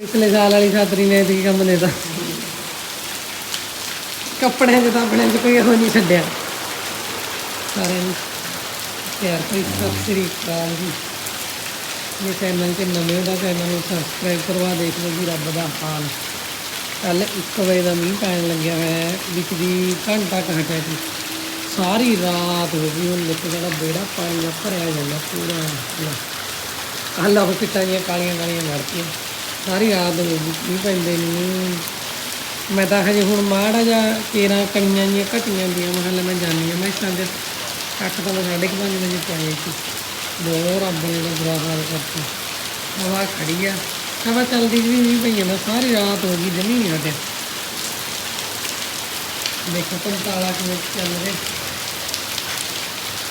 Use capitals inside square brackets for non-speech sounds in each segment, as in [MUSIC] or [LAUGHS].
ਪਿਛਲੇ ਸਾਲ ਵਾਲੀ ਛਾਤਰੀ ਨੇ ਕੀ ਕੰਮ ਨੇ ਤਾਂ। ਕੱਪੜਿਆਂ 'ਚ ਤਾਂ ਆਪਣੇ 'ਚ ਕੋਈ ਉਹ ਨਹੀਂ ਛੱਡਿਆ। ਸਾਰਿਆਂ ਨੂੰ ਪਿਆਰ ਭਰੀ ਸਤਿ ਸ੍ਰੀ ਅਕਾਲ ਜੀ। ਇਹ ਚੈਨਲ ਤੇ ਨਵੇਂ ਦਾ ਚੈਨਲ ਨੂੰ ਸਬਸਕ੍ਰਾਈਬ ਕਰਵਾ ਦੇਖ ਲਓ ਜੀ ਰੱਬ ਦਾ ਹਾਲ। ਕੱਲ 1 ਵਜੇ ਦਾ ਮੀਂਹ ਪੈਣ ਲੱਗਿਆ ਹੋਇਆ ਹੈ, ਵਿੱਚ ਦੀ ਘੰਟਾ ਘਟਿਆ ਜੀ ਸਾਰੀ ਰਾਤ ਹੋ ਗਈ, ਹੁਣ ਦੇਖੋ ਜਿਹੜਾ ਬੇੜਾ ਪਾਣੀ ਨਾਲ ਭਰਿਆ ਜਾਂਦਾ ਪੂਰਾ। ਹੱਲਾ ਉਹ ਪਿੱਟਾਂ ਦੀਆਂ ਕਾਲੀਆਂ ਕਾਲੀਆਂ ਲੜਕੀਆਂ ਸਾਰੀ ਰਾਤ ਹੋ ਮੀਂਹ ਪੈਂਦੇ ਨਹੀਂ ਮੈਂ ਤਾਂ ਹਜੇ ਹੁਣ ਮਾੜਾ ਜਾਂ ਕੇਰਾਂ ਕਣੀਆਂ ਜੀਆਂ ਘਟੀਆਂ ਦੀਆਂ ਮੈਂ ਮੈਂ ਜਾਣੀ ਆ ਮੈਂ ਸੰਗ ਅੱਠ ਤੋਂ ਸਾਢੇ ਕੁ ਪੰਜ ਵਜੇ ਪਾਏ ਸੀ। ਬਹੁਤ ਰੱਬ ਨੇ ਦਾ ਬੁਰਾ ਹਾਲ ਕਰਤਾ। ਹਵਾ ਖੜੀ ਆ। ਹਵਾ ਚੱਲਦੀ ਵੀ ਨਹੀਂ ਪਈ ਜਾਂਦਾ ਸਾਰੀ ਰਾਤ ਹੋ ਗਈ ਜਮੀ ਨਹੀਂ ਹਟਿਆ। ਦੇਖੋ ਪੰਤਾਲਾ ਕਿਵੇਂ ਚੱਲ ਰਿਹਾ।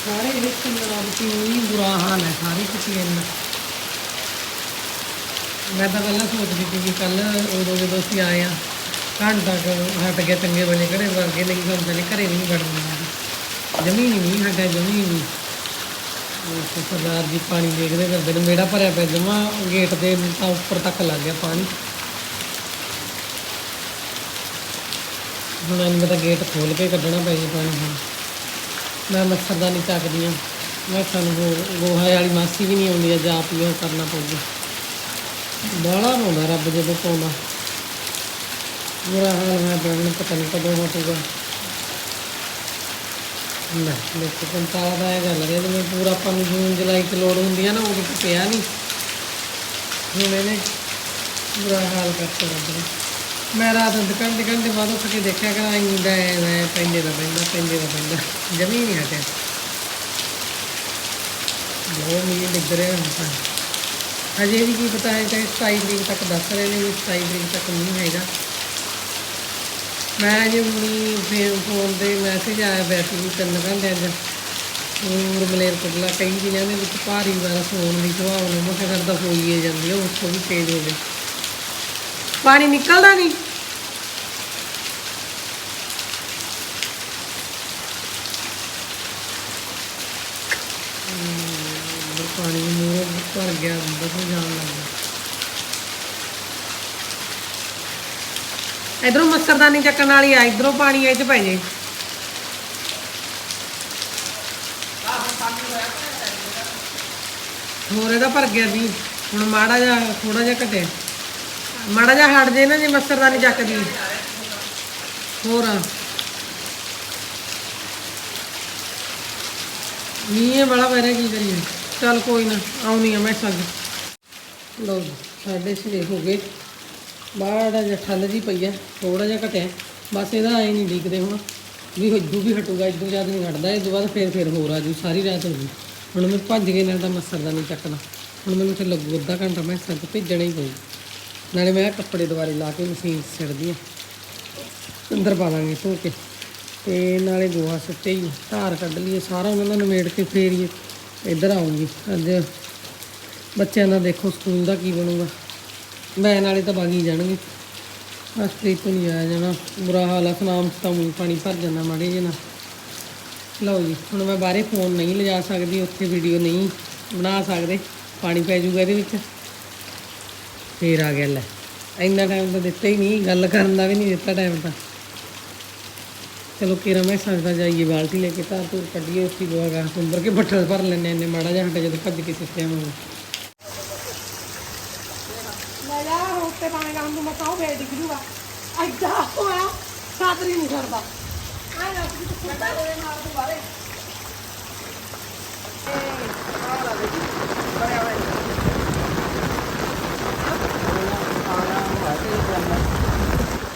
ਸਾਰੇ ਵਿੱਚ ਨਾਲ ਬੁਰਾ ਹਾਲ ਹੈ, ਸਾਰੇ ਕਿਤੇ ਇੰਨਾ ਮੈਂ ਤਾਂ ਪਹਿਲਾਂ ਸੋਚਦੀ ਸੀ ਕਿ ਕੱਲ ਉਦੋਂ ਜਦੋਂ ਅਸੀਂ ਆਏ ਆ ਘੰਟਾ ਕੁ ਹਟ ਗਿਆ ਚੰਗੇ ਬਣੇ ਘਰੇ ਵਰਗੇ ਨਹੀਂ ਹੁੰਦਾ ਨਹੀਂ ਘਰੇ ਨਹੀਂ ਵੜਨਾ ਜ਼ਮੀਨ ਨਹੀਂ ਹਟਿਆ ਜ਼ਮੀਨ ਨਹੀਂ। ਉਹ ਸਰਦਾਰ ਜੀ ਪਾਣੀ ਦੇਖਦੇ ਕਰਦੇ ਨੇ, ਮੇੜਾ ਭਰਿਆ ਪਿਆ ਜਮਾ, ਗੇਟ ਦੇ ਤਾਂ ਉੱਪਰ ਤੱਕ ਲੱਗ ਗਿਆ ਪਾਣੀ। ਹੁਣ ਇਹਨਾਂ ਦਾ ਗੇਟ ਖੋਲ ਕੇ ਕੱਢਣਾ ਪੈ ਜੀ ਪਾਣੀ ਹੁਣ। ਮੈਂ ਮੱਛਰਦਾਨੀ ਚੱਕਦੀ ਆ ਮੈਂ ਸਾਨੂੰ ਗੋਹਾ ਵਾਲੀ ਮਾਸੀ ਵੀ ਨਹੀਂ ਆਉਂਦੀ, ਅੱਜ ਜਾ ਹੀ ਉਹ ਕਰਨਾ ਪਊਗਾ। ਬਾਲਾ ਪਾਉਂਦਾ ਰੱਬ ਜਦੋਂ ਪਾਉਂਦਾ। ਬੁਰਾ ਹਾਲ ਹੈ ਬਣ ਪਤਾ ਨਹੀਂ ਕਦੋਂ ਹਟੂਗਾ। ਲੈ ਦੇਖੋ ਪੰਤਾਲਾ ਦਾ ਇਹ ਗੱਲ ਹੈ ਜਿਵੇਂ ਪੂਰਾ ਆਪਾਂ ਨੂੰ ਜੂਨ, ਜੁਲਾਈ ਚ ਲੋੜ ਹੁੰਦੀ ਆ ਨਾ, ਉਦੋਂ ਤਾਂ ਪਿਆ ਨਹੀਂ ਹੁਣ ਇਹਨੇ ਬੁਰਾ ਹਾਲ ਕਰਤਾ ਰੱਬ ਨੇ। ਮੈਂ ਰਾਤ ਨੂੰ ਦੁਕਾਨ ਦੁਕਾਨ ਦੇ ਬਾਅਦ ਉੱਠ ਕੇ ਦੇਖਿਆ ਕਿ ਆਈ ਮੈਂ ਪੈਂਦੇ ਦਾ ਪੈਂਦਾ, ਪੈਂਦੇ ਦਾ ਪੈਂਦਾ। ਜਮੀ ਨਹੀਂ ਹਟਿਆ। ਬਹੁਤ ਮੀਂਹ ਡਿੱਗ ਰਿਹਾ ਹੁਣ ਤਾਂ। ਹਜੇ ਵੀ ਕੀ ਪਤਾ ਹੈ ਕਿ 27 ਤਰੀਕ ਤੱਕ ਦੱਸ ਰਹੇ ਨੇ ਵੀ 27 ਤਰੀਕ ਤੱਕ ਨਹੀਂ ਹੈਗਾ ਮੈਂ ਜੇ ਹੁਣੀ ਫੇਰ ਫੋਨ ਤੇ ਮੈਸੇਜ ਆਇਆ ਵੈਸੇ ਵੀ ਤਿੰਨ ਘੰਟੇ ਅੱਜ ਨੂਰ ਮਲੇਰ ਕੋਟਲਾ ਕਈ ਜ਼ਿਲ੍ਹਿਆਂ ਦੇ ਵਿੱਚ ਭਾਰੀ ਬਾਰਿਸ਼ ਹੋਣ ਦੀ ਸੰਭਾਵਨਾ ਮੈਂ ਕਿਹਾ ਕਰਦਾ ਹੋਈਏ ਜਾਂਦੀ ਹੈ ਉਸ ਤੋਂ ਵੀ ਤੇਜ਼ ਹੋ ਗਈ ਪਾਣੀ ਨਿਕਲਦਾ ਨਹੀਂ ਹਮ, ਪਾਣੀ ਮੂੰਹ ਭਰ ਗਿਆ, ਅੰਦਰ ਜਾਣ ਲੱਗ ਗਿਆ। ਇਧਰੋਂ ਮੱਛਰਦਾਨੀ ਚੱਕਣ ਵਾਲੀ ਆ, ਇਧਰੋਂ ਪਾਣੀ ਇਹ ਚ ਪੈ ਜੇ। ਹੋਰ ਇਹਦਾ ਭਰ ਗਿਆ ਵੀ ਹੁਣ ਮਾੜਾ ਜਿਹਾ ਥੋੜਾ ਜਿਹਾ ਘਟੇ ਮਾੜਾ ਜਿਹਾ ਹਟ ਜੇ ਨਾ ਜੇ ਮੱਛਰਦਾਨੀ ਚੱਕਦੀ। ਹੋਰ। ਮੀਂਹ ਇਹ ਬੜਾ ਪੈ ਰਿਹਾ, ਕੀ ਕਰੀਏ? ਚੱਲ ਕੋਈ ਨਾ, ਆਉਣੀ ਆ ਮੈਂ ਸੱਜ। ਲਓ ਜੀ, ਸਾਡੇ ਛੇ ਹੋ ਗਏ। ਬਾੜਾ ਜਿਹਾ ਠੰਡ ਜੀ ਪਈ ਹੈ ਥੋੜਾ ਜਿਹਾ ਘਟਿਆ। ਬਸ ਇਹਦਾ ਐ ਨਹੀਂ ਦਿਖਦੇ ਹੁਣ, ਵੀ ਹੱਜੂ ਵੀ ਹਟੂਗਾ ਇਦੋਂ ਜ਼ਿਆਦਾ ਨਹੀਂ ਹਟਦਾ ਇਸ ਤੋਂ ਬਾਅਦ ਫੇਰ ਫੇਰ ਹੋਰ ਆ ਜੂ, ਸਾਰੀ ਰਾਤ ਹੋ ਗਈ। ਹੁਣ ਮੈਂ ਭੱਜ ਕੇ ਨਾਲ ਤਾਂ ਮੱਸਰ ਦਾ ਨਹੀਂ ਚੱਕਣਾ। ਹੁਣ ਮੈਨੂੰ ਤੇ ਲੱਗੂ ਅੱਧਾ ਘੰਟਾ, ਮੈਂ ਸੱਜ ਭੇਜਣਾ ਹੀ ਪਊ ਨਾਲੇ ਮੈਂ ਕੱਪੜੇ ਦੁਬਾਰੇ ਲਾ ਕੇ ਮਸ਼ੀਨ ਸਿੜਦੀ ਸਿੱਟਦੀ ਆ। ਅੰਦਰ ਪਾ ਲਾਂਗੇ ਧੋ ਕੇ। ਤੇ ਨਾਲੇ ਗੋਹਾ ਸੁੱਟੇ ਹੀ ਧਾਰ ਕੱਢ ਲਈਏ, ਸਾਰਾ ਉਹਨਾਂ ਦਾ ਨਿਮੇੜ ਕੇ ਫੇਰੀਏ ਇੱਧਰ ਆਉਂਗੀ। ਅੱਜ ਬੱਚਿਆਂ ਦਾ ਦੇਖੋ ਸਕੂਲ ਦਾ ਕੀ ਬਣੂਗਾ। ਮੈਂ ਨਾਲੇ ਤਾਂ ਬਾਗੀ ਜਾਣਗੇ। ਅਸਪ੍ਰੀਤ ਤੋਂ ਨਹੀਂ ਆਇਆ ਜਾਣਾ। ਬੁਰਾ ਹਾਲ ਆ, ਸਨਾਮ ਤਾਂ ਊਂ ਪਾਣੀ ਭਰ ਜਾਂਦਾ ਮਾੜੇ ਜਿਹੇ ਨਾਲ। ਲਓ ਜੀ, ਹੁਣ ਮੈਂ ਬਾਹਰੇ ਫੋਨ ਨਹੀਂ ਲਿਜਾ ਸਕਦੀ, ਉੱਥੇ ਵੀਡੀਓ ਨਹੀਂ ਬਣਾ ਸਕਦੇ। ਪਾਣੀ ਪੈ ਜਾਊਗਾ ਇਹਦੇ ਵਿੱਚ। ਫੇਰ ਆ ਗਿਆ ਲੈ। ਇੰਨਾ ਟਾਈਮ ਤਾਂ ਦਿੱਤਾ ਹੀ ਨਹੀਂ, ਗੱਲ ਕਰਨ ਦਾ ਵੀ ਨਹੀਂ ਦਿੱਤਾ ਟਾਈਮ ਤਾਂ। ਚਲੋ ਕਿਰਾ, ਮੈਂ ਸਕਦਾ ਜਾਈਏ, ਬਾਲਟੀ ਲੈ ਕੇ ਤਾਂ ਤੂਰ ਕੱਢੀਏ ਉੱਥੇ ਗੋਆ ਗਾ ਸੁੰਬਰ ਕੇ ਬੱਠਲ ਭਰ ਲੈਣੇ ਇੰਨੇ ਮਾੜਾ ਜਿਹਾ ਹਟੇ ਜਦੋਂ ਭੱਜ ਕੇ ਸਿੱਟਿਆ ਮੈਂ। ਲੈ ਜਾ ਉੱਤੇ ਪਾਵੇਂਗਾ ਹੁਣ ਤੂੰ ਮਤਾਓ ਫੇਰ ਡਿੱਗ ਹੋਇਆ ਸਾਤਰੀ ਨਹੀਂ ਕਰਦਾ ਆ ਨਾ ਕਿ ਤੂੰ ਕੁੱਤਾ ਹੋਏ ਮਾਰ ਤੂੰ ਬਾਰੇ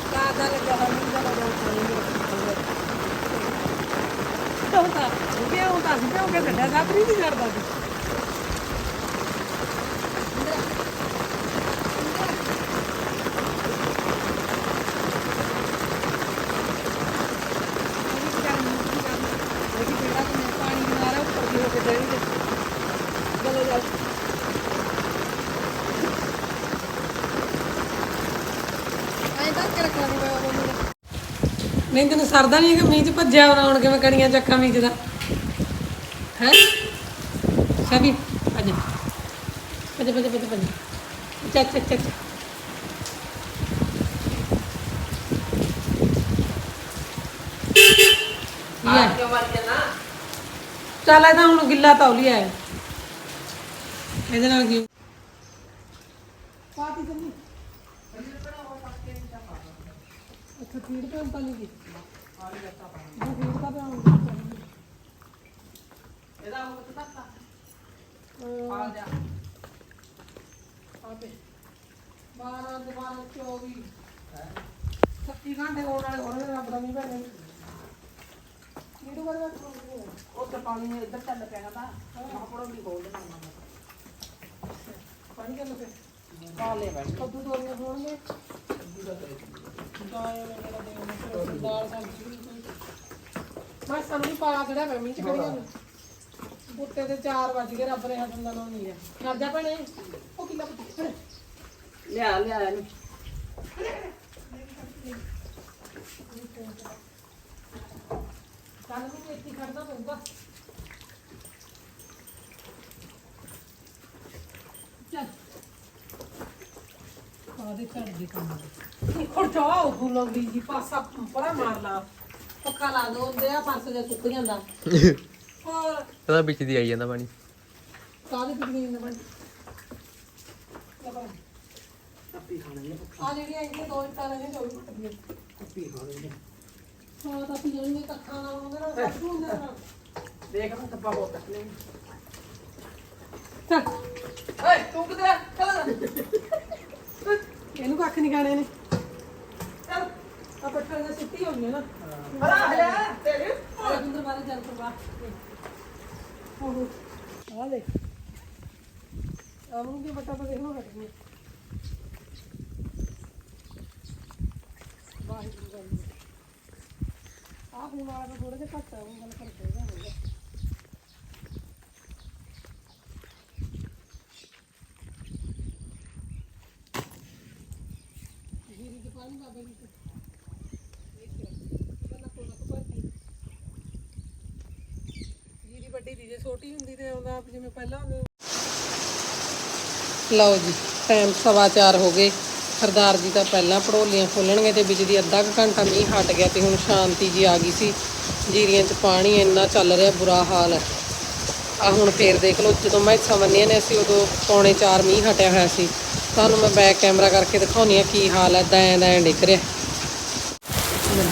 ਕਾਦਾ ਲੱਗਾ ਹਲੀ ਦਾ ਲੱਗਾ ਹੁੰਦਾ ਇਹ ਹੁੰਦਾ ਸੀ ਤੇ ਉਹ ਕਹਿੰਦਾ ਸਾਡਾ ਸਾਤਰੀ ਨਹੀਂ ਕਰਦਾ ਸੀ। ਨਹੀਂ, ਤੈਨੂੰ ਸਰਦਾ ਨਹੀਂ ਕਿ ਮੀਂਹ ਚ ਭੱਜਿਆ ਬਣਾਉਣ ਕਿਵੇਂ ਕਣੀਆਂ ਚੱਕਾਂ ਮੀਂਹ ਦਾ ਹੈ? ਸਭੀ ਅਜੇ ਅਜੇ ਅਜੇ ਅਜੇ ਅਜੇ ਚੱਕ ਚੱਕ ਚੱਕ ਚੱਲ ਇਹਦਾ ਹੁਣ ਗਿੱਲਾ ਤੌਲੀਆ ਹੈ। ਇਹਦੇ ਨਾਲ ਕੀ? ਪਾਤੀ ਜੰਨੀ ਅੱਛਾ ਪੀੜ ਤਾਂ ਪਾਣੀ ਦੀ ਆ ਗਿਆ ਤਾਂ ਪਾਣੀ ਇਹਦਾ ਉਹ ਤਾਂ ਤੱਕ ਆ? ਆ ਜਾ ਆਪੇ 12 12 24 30 ਘੰਟੇ ਹੋਣ ਵਾਲੇ ਹੋਣੇ ਨੇ ਰੱਬ ਦਾ ਮੀਂਹ ਪੈਣੇ ਵੀਡੀਓ ਕਰ ਉੱਥੇ ਪਾਣੀ ਨੇ ਇੱਧਰ ਚੱਲ ਪਿਆ ਤਾਂ। ਆਪੜੋ ਵੀ ਖੋਲ ਦੇਣਾ ਪਾਣੀ ਚੱਲ ਪਏ ਕਾਲੇ ਬੈਠ ਕੱਦੂ ਤੋਰੀਆਂ ਹੋਣਗੇ ਦਾਲ ਵਗੈਰਾ ਦੇ ਦਾਲ ਸਬਜ਼ੀ ਮੈਂ ਸਾਨੂੰ ਪਾ ਕਿਹੜਾ ਮੈਂ ਮੀਂਹ ਚ ਖੜੀਆਂ ਨੇ ਬੁੱਤੇ ਤੇ 4 ਵਜ ਗਏ ਰੱਬ ਨੇ ਹਟਣ ਦਾ ਨਾਮ ਨਹੀਂ ਲਿਆ। ਕਰ ਜਾ ਭੈਣੇ। ਉਹ ਕਿੱਲਾ ਪੁੱਤ ਲਿਆ ਲਿਆ ਇਹਨੂੰ। ਕੱਲ ਨੂੰ ਇੱਥੇ ਹੀ ਖੜਨਾ ਪਊਗਾ। ਚੱਲ। ਕਾਦੇ ਘਰ ਦੀ ਕੰਮ ਖੜ ਜਾਓ ਗੁਲਾਬੀ ਜੀ ਪਾਸਾ ਪਰਾ ਮਾਰ ਲਾ। ਪੱਖਾ ਲਾ ਦੋ ਉਹਦੇ ਆ ਪਾਸੇ ਦੇ ਸੁੱਕ ਜਾਂਦਾ। [LAUGHS] ਹੋਰ ਇਹਦਾ ਵਿੱਚ ਦੀ ਆਈ ਜਾਂਦਾ ਪਾਣੀ। ਕਾਦੇ ਪਿੱਛੇ ਜਾਂਦਾ ਬਣ ਖਾਣੇ ਨੇ ਆ ਜਿਹੜੀਆਂ ਇੰਨੀਆਂ ਦੋ ਇੱਟਾਂ ਨੇ ਜੋ ਵੀ ਪੱਟ ਦੀਆਂ ਅੱਪੀ ਖਾਣੇ ਨੇ ਹਾਂ ਤਾਂ ਪੀ ਜਾਣਗੇ ਕੱਖਾਂ ਨਾਲ ਉਹਦੇ ਨਾਲ ਕੱਢ ਹੁੰਦੇ ਨਾਲ ਦੇਖ ਨਾ ਧੱਬਾ ਬਹੁਤ ਤੱਕ ਨਹੀਂ ਚੱਲ। ਓਏ ਤੂੰ ਕਿਧਰ ਚੱਲ। ਇਹਨੂੰ ਕੱਖ ਨਹੀਂ ਖਾਣੇ ਨੇ। ਚੱਲ। ਆ ਪੱਠਾ ਦੇ ਸਿੱਟੀ ਹੋ। ਨਾ ਬੜਾ ਹੈ ਤੇਰੇ। ਰਵਿੰਦਰ ਬਾਰੇ ਜਲ ਪ੍ਰਵਾਹ ਉਹ ਆ ਦੇ ਆਮੂ ਕੇ ਬੱਟਾ ਪਰ ਦੇਖੋ ਹਟ ਗਈ ਵਾਹਿਗੁਰੂ ਗੱਲ ਆ ਹੁਣ ਵਾਲਾ ਥੋੜਾ ਜਿਹਾ ਘੱਟ ਆ ਉਹ ਗੱਲ ਕਰ ਦੇਗਾ ਹੋਗਾ ਜੀਰੀ ਦੇ ਪਾਣੀ ਬਾਬੇ ਜੀ ਜੀਰੀ ਵੱਡੀ ਦੀ ਜੇ ਛੋਟੀ ਹੁੰਦੀ ਤੇ ਉਹਦਾ ਜਿਵੇਂ ਪਹਿਲਾਂ ਲਓ ਜੀ ਟਾਈਮ ਸਵਾ ਚਾਰ ਹੋ ਗਏ। ਸਰਦਾਰ ਜੀ ਤਾਂ ਪਹਿਲਾਂ ਪੜੋਲੀਆਂ ਖੋਲਣਗੇ ਤੇ ਵਿੱਚ ਅੱਧਾ ਕੁ ਘੰਟਾ ਮੀਂਹ ਹਟ ਗਿਆ ਤੇ ਹੁਣ ਸ਼ਾਂਤੀ ਜੀ ਆ ਗਈ ਸੀ। ਜੀਰੀਆਂ 'ਚ ਪਾਣੀ ਇੰਨਾ ਚੱਲ ਰਿਹਾ, ਬੁਰਾ ਹਾਲ ਹੈ। ਆ ਹੁਣ ਫੇਰ ਦੇਖ ਲਓ, ਜਦੋਂ ਮੈਂ ਸਮਝਨੀਆਂ ਨੇ ਅਸੀਂ ਉਦੋਂ ਪੌਣੇ 4 ਮੀਂਹ ਹਟਿਆ ਹੋਇਆ ਸੀ। ਤੁਹਾਨੂੰ ਮੈਂ ਬੈਕ ਕੈਮਰਾ ਕਰਕੇ ਦਿਖਾਉਣੀ ਆ ਕੀ ਹਾਲ ਹੈ, ਦੈਂ ਦੈਂ ਡਿੱਗ ਰਿਹਾ।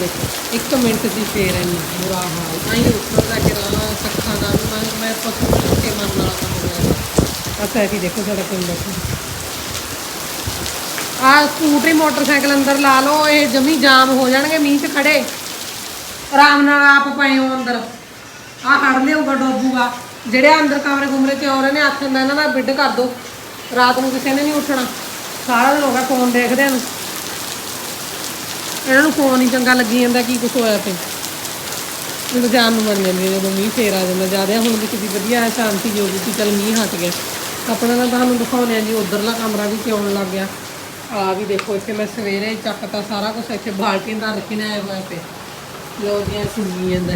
ਦੇਖੋ, ਇੱਕ ਮਿੰਟ ਦੀ ਫੇਰ ਇੰਨੀ ਬੁਰਾ ਹਾਲ। ਆਈ ਉੱਪਰ ਦਾ ਕਿ ਰਾਹ ਦਾ ਵੀ ਮੈਂ ਮੈਂ ਪਸ਼ੂ ਕੇ ਮਨ ਨਾਲ ਕੰਮ ਹੋ ਗਿਆ ਅੱਛਾ ਇਹ ਦੇਖੋ ਸਾਡਾ ਕਿੰਨਾ ਬੈਠਾ ਆ ਸਕੂਟਰੀ, ਮੋਟਰਸਾਈਕਲ ਅੰਦਰ ਲਾ ਲਓ, ਇਹ ਜਮੀ ਜਾਮ ਹੋ ਜਾਣਗੇ, ਮੀਂਹ 'ਚ ਖੜੇ ਆਰਾਮ ਨਾਲ ਆਪ ਪਏ ਹੋ ਅੰਦਰ। ਆ ਹੜ ਲਿਆਊਗਾ ਡੋਬੂਗਾ ਜਿਹੜੇ ਅੰਦਰ ਕਮਰੇ ਕੁਮਰੇ ਚ ਹੋ ਨੇ ਹੱਥ ਨਾਲ ਇਹਨਾਂ ਦਾ ਬਿੱਡ ਕਰ ਦੋ। ਰਾਤ ਨੂੰ ਕਿਸੇ ਨੇ ਨਹੀਂ ਉੱਠਣਾ। ਸਾਰਾ ਦਿਨ ਹੋ ਗਿਆ ਫੋਨ ਦੇਖਦੇ ਨੂੰ। ਇਹਨਾਂ ਨੂੰ ਫੋਨ ਹੀ ਚੰਗਾ ਲੱਗੀ ਜਾਂਦਾ ਕੀ ਕੁਛ ਹੋਇਆ ਤੇ ਮੈਨੂੰ ਜਾਣ ਨੂੰ ਮੰਨ ਜਾਂਦੀ ਹੈ ਜਦੋਂ ਮੀਂਹ ਫੇਰ ਆ ਜਾਂਦਾ, ਜ਼ਿਆਦਾ ਹੁਣ ਵੀ ਕਿਤੇ ਵਧੀਆ ਹੈ ਸ਼ਾਂਤੀ ਜੋ ਵੀ ਸੀ, ਚੱਲ ਮੀਂਹ ਹਟ ਗਿਆ। ਆਪਣਾ ਤਾਂ ਤੁਹਾਨੂੰ ਦਿਖਾਉਂਦੇ ਆ ਜੀ, ਉਧਰਲਾ ਕਮਰਾ ਵੀ ਕਿਉਂ ਲੱਗ ਗਿਆ। ਆ ਵੀ ਦੇਖੋ ਇੱਥੇ ਮੈਂ ਸਵੇਰੇ ਚੱਕਤਾ ਸਾਰਾ ਕੁਝ ਇੱਥੇ ਬਾਲਟੀਆਂ ਦਾ ਰੱਖੀਆਂ ਆਏ ਹੋਏ ਪਏ ਲੋ ਜੀ ਸੁਣੀ ਜਾਂਦਾ।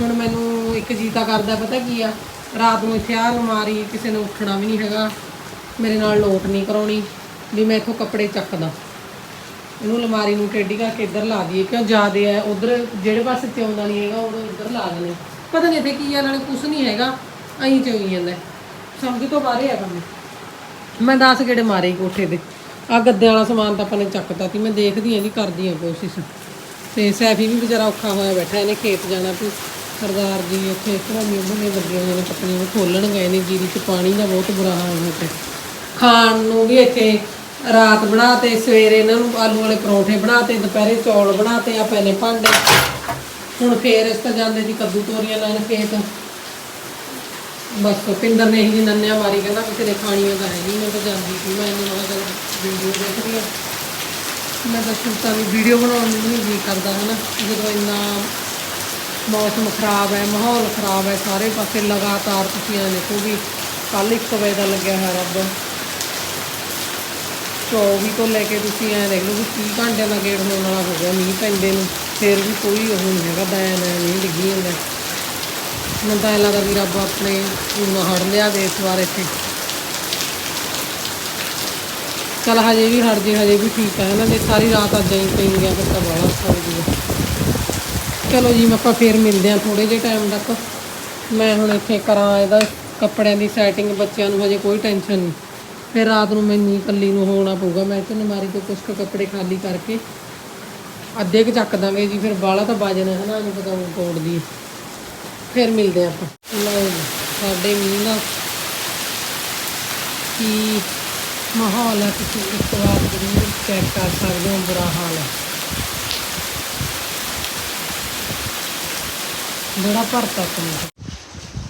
ਹੁਣ ਮੈਨੂੰ ਇੱਕ ਜੀਤਾ ਕਰਦਾ, ਪਤਾ ਕੀ ਆ? ਰਾਤ ਨੂੰ ਇੱਥੇ ਆ ਅਲਮਾਰੀ, ਕਿਸੇ ਨੇ ਉੱਠਣਾ ਵੀ ਨਹੀਂ ਹੈਗਾ। ਮੇਰੇ ਨਾਲ ਲੋਟ ਨਹੀਂ ਕਰਾਉਣੀ, ਵੀ ਮੈਂ ਇੱਥੋਂ ਕੱਪੜੇ ਚੱਕਦਾ। ਇਹਨੂੰ ਲਮਾਰੀ ਨੂੰ ਟੇਢੀ ਕਰਕੇ ਇੱਧਰ ਲਾ ਦਈਏ, ਕਿਉਂ ਜ਼ਿਆਦੇ ਆ ਉਧਰ ਜਿਹੜੇ ਪਾਸੇ ਤੇ ਆਉਂਦਾ ਨਹੀਂ ਹੈਗਾ ਉਹ ਇੱਧਰ ਲਾ ਦਿੰਦੇ ਪਤਾ ਨਹੀਂ ਇੱਥੇ ਕੀ ਆ, ਨਾਲੇ ਕੁਝ ਨਹੀਂ ਹੈਗਾ, ਐਂ ਚ ਜਾਂਦਾ। ਸਮਝ ਤੋਂ ਬਾਹਰ ਹੈ ਕੰਮ। ਮੈਂ 10 ਗੇੜੇ ਮਾਰੇ ਕੋਠੇ ਦੇ ਆ ਗੱਦੇ ਵਾਲਾ ਸਮਾਨ ਤਾਂ ਆਪਾਂ ਨੇ ਚੱਕਤਾ ਸੀ, ਮੈਂ ਦੇਖਦੀ ਆਂ ਜੀ ਕਰਦੀ ਆਂ ਕੋਸ਼ਿਸ਼। ਤੇ ਸੈਫੀ ਵੀ ਵਿਚਾਰਾ ਔਖਾ ਹੋਇਆ ਬੈਠਾ, ਇਹਨੇ ਖੇਤ ਜਾਣਾ ਵੀ ਸਰਦਾਰ ਜੀ ਇੱਥੇ ਇਸ ਤਰ੍ਹਾਂ ਦੀਆਂ ਉਹਨੇ ਵੱਡੀਆਂ ਹੋਈਆਂ ਨੇ ਪੱਤੀਆਂ ਨੂੰ ਖੋਲਣ ਗਏ ਨੇ ਜੀਰੀ 'ਚ ਪਾਣੀ ਦਾ ਬਹੁਤ ਬੁਰਾ ਹਾਲ ਹੋਇਆ ਪਿਆ। ਖਾਣ ਨੂੰ ਵੀ ਇੱਥੇ ਰਾਤ ਬਣਾਤੇ, ਸਵੇਰੇ ਇਹਨਾਂ ਨੂੰ ਆਲੂ ਵਾਲੇ ਪਰੌਂਠੇ ਬਣਾਤੇ, ਦੁਪਹਿਰੇ ਚੌਲ ਬਣਾਤੇ ਆ ਪੈਨੇ ਭਾਂਡੇ। ਹੁਣ ਫੇਰ ਇਸ ਤਾਂ ਜਾਂਦੇ ਜੀ ਕੱਦੂ ਤੋਰੀਆਂ ਲੈਣ ਖੇਤ। ਬਸ ਪਿੰਦਰ ਨੇ ਹੀ ਨੰਨਿਆ ਮਾਰੀ, ਕਹਿੰਦਾ ਕਿਸੇ ਦੇ ਖਾਣੀਆਂ ਤਾਂ ਹੈ ਨਹੀਂ ਮੈਂ ਤਾਂ ਜਾਂਦੀ ਸੀ, ਮੈਂ ਇਹਨੂੰ ਮੈਂ ਕਿਹਾ ਵੀਡੀਓ ਦੇਖਦੀ ਆ ਮੈਂ ਤਾਂ ਸ਼ੂਟਾਂ ਦੀ ਵੀਡੀਓ ਬਣਾਉਣ ਨੂੰ ਨਹੀਂ ਜੀ ਕਰਦਾ, ਹਨਾ। ਜਦੋਂ ਇੰਨਾ ਮੌਸਮ ਖਰਾਬ ਹੈ, ਮਾਹੌਲ ਖਰਾਬ ਹੈ, ਸਾਰੇ ਪਾਸੇ ਲਗਾਤਾਰ ਤੁਸੀਂ ਆ ਦੇਖੋ ਵੀ ਕੱਲ 1 ਵਜੇ ਦਾ ਲੱਗਿਆ ਹੋਇਆ ਰੱਬ। 24 ਤੋਂ ਲੈ ਕੇ ਤੁਸੀਂ ਐ ਦੇਖ ਲਓ ਵੀ 30 ਘੰਟਿਆਂ ਦਾ ਗੇੜ ਹੋਣ ਵਾਲਾ ਹੋ ਗਿਆ, ਮੀਂਹ ਪੈਂਦੇ ਨੂੰ। ਫਿਰ ਵੀ ਕੋਈ ਉਹ ਨਹੀਂ ਹੈਗਾ ਦੈਨ ਨਹੀਂ ਡਿੱਗੀ ਜਾਂਦਾ। ਮੈਨੂੰ ਤਾਂ ਲੱਗਦਾ ਵੀ ਰੱਬ ਆਪਣੇ ਨੂੰ ਹੜ ਲਿਆ ਦੇ ਇਸ ਵਾਰ ਇੱਥੇ। ਚਲ ਹਜੇ ਵੀ ਹਟ ਜੇ, ਹਜੇ ਵੀ ਠੀਕ ਹੈ ਨਾ ਜੇ ਸਾਰੀ ਰਾਤ ਅੱਜ ਹੀ ਪਈ ਗਿਆ ਫਿਰ ਤਾਂ ਬੜਾ ਔਖਾ ਹੋ ਜੂਗਾ ਚਲੋ ਜੀ ਆਪਾਂ ਫੇਰ ਮਿਲਦੇ ਹਾਂ ਥੋੜੇ ਜਿਹੇ ਟਾਈਮ ਤੱਕ। ਮੈਂ ਹੁਣ ਇੱਥੇ ਕਰਾਂ ਇਹਦਾ ਕੱਪੜਿਆਂ ਦੀ ਸੈਟਿੰਗ ਬੱਚਿਆਂ ਨੂੰ ਹਜੇ ਕੋਈ ਟੈਨਸ਼ਨ ਨਹੀਂ। ਫਿਰ ਰਾਤ ਨੂੰ ਮੈਨੂੰ ਇਕੱਲੀ ਨੂੰ ਹੋਣਾ ਪਊਗਾ, ਮੈਂ ਤੇ ਨਮਾਰੀ ਤੋਂ ਕੁਝ ਕੁ ਕੱਪੜੇ ਖਾਲੀ ਕਰਕੇ ਅੱਧੇ ਕੁ ਚੱਕ ਦਾਂਗੇ ਜੀ, ਫਿਰ ਬਾਲਾ ਤਾਂ ਬਾਜਣਾ ਹੈ ਨਾ ਨਹੀਂ ਪਤਾ ਉਹ ਤੋੜਦੀ ਫਿਰ ਮਿਲਦੇ ਆ ਆਪਾਂ। ਲਓ ਸਾਡੇ ਮੀਂਹ ਦਾ ਕੀ ਮਾਹੌਲ ਹੈ ਤੁਸੀਂ ਇੱਕ ਵਾਰ ਜ਼ਰੂਰ ਚੈੱਕ ਕਰ ਸਕਦੇ ਹੋ, ਬੁਰਾ ਹਾਲ ਹੈ ਬੜਾ ਭਰਤਾ ਕੰਮ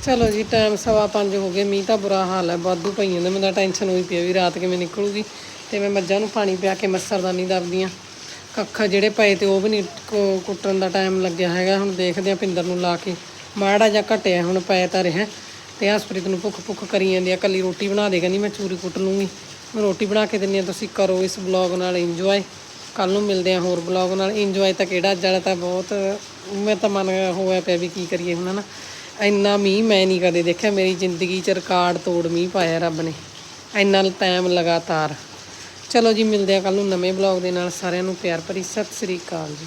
ਚਲੋ ਜੀ ਟਾਈਮ ਸਵਾ ਪੰਜ ਹੋ ਗਏ, ਮੀਂਹ ਤਾਂ ਬੁਰਾ ਹਾਲ ਹੈ, ਵਾਧੂ ਪਈ ਜਾਂਦੇ ਮੈਨੂੰ ਤਾਂ ਟੈਨਸ਼ਨ ਹੋਈ ਪਈ ਵੀ ਰਾਤ ਕਿਵੇਂ ਨਿਕਲੂਗੀ ਤੇ ਮੈਂ ਮੱਝਾਂ ਨੂੰ ਪਾਣੀ ਪਿਆ ਕੇ ਮੱਛਰਦਾਨੀ ਦੱਬਦੀ ਆ ਕੱਖ ਜਿਹੜੇ ਪਏ ਤੇ ਉਹ ਵੀ ਨਹੀਂ ਕੁ- ਕੁੱਟਣ ਦਾ ਟਾਈਮ ਲੱਗਿਆ ਹੈਗਾ, ਹੁਣ ਦੇਖਦੇ ਆ ਪਿੰਦਰ ਨੂੰ ਲਾ ਕੇ। ਮਾੜਾ ਜਿਹਾ ਘਟਿਆ ਹੁਣ ਪੈ ਤਾਂ ਰਿਹਾ। ਤੇ ਹਸਪ੍ਰੀਤ ਨੂੰ ਭੁੱਖ ਭੁੱਖ ਕਰੀ ਜਾਂਦੀ ਆ, ਕੱਲੀ ਰੋਟੀ ਬਣਾ ਦੇ ਕਹਿੰਦੀ ਮੈਂ ਚੂਰੀ ਕੁੱਟ ਲੂੰਗੀ। ਮੈਂ ਰੋਟੀ ਬਣਾ ਕੇ ਦਿੰਨੀ ਆ ਤੁਸੀਂ ਕਰੋ ਇਸ ਬਲੌਗ ਨਾਲ ਇੰਜੋਏ ਕੱਲ ਨੂੰ ਮਿਲਦੇ ਆ ਹੋਰ ਬਲੌਗ ਨਾਲ। ਇੰਜੋਏ ਤਾਂ ਕਿਹੜਾ ਅੱਜ ਵਾਲਾ ਤਾਂ ਬਹੁਤ ਮੈਂ ਤਾਂ ਮਨ ਹੋਇਆ ਪਿਆ ਵੀ ਕੀ ਕਰੀਏ ਹੁਣ ਨਾ ਇੰਨਾ ਮੀਂਹ ਮੈਂ ਨਹੀਂ ਕਦੇ ਦੇਖਿਆ। ਮੇਰੀ ਜ਼ਿੰਦਗੀ 'ਚ ਰਿਕਾਰਡ ਤੋੜ ਮੀਂਹ ਪਾਇਆ ਰੱਬ ਨੇ। ਇੰਨਾ ਟਾਈਮ ਲਗਾਤਾਰ। ਚਲੋ ਜੀ, ਮਿਲਦੇ ਆ ਕੱਲ ਨੂੰ ਨਵੇਂ ਬਲੌਗ ਦੇ ਨਾਲ। ਸਾਰਿਆਂ ਨੂੰ ਪਿਆਰ ਭਰੀ। ਸਤਿ ਸ੍ਰੀ ਅਕਾਲ ਜੀ।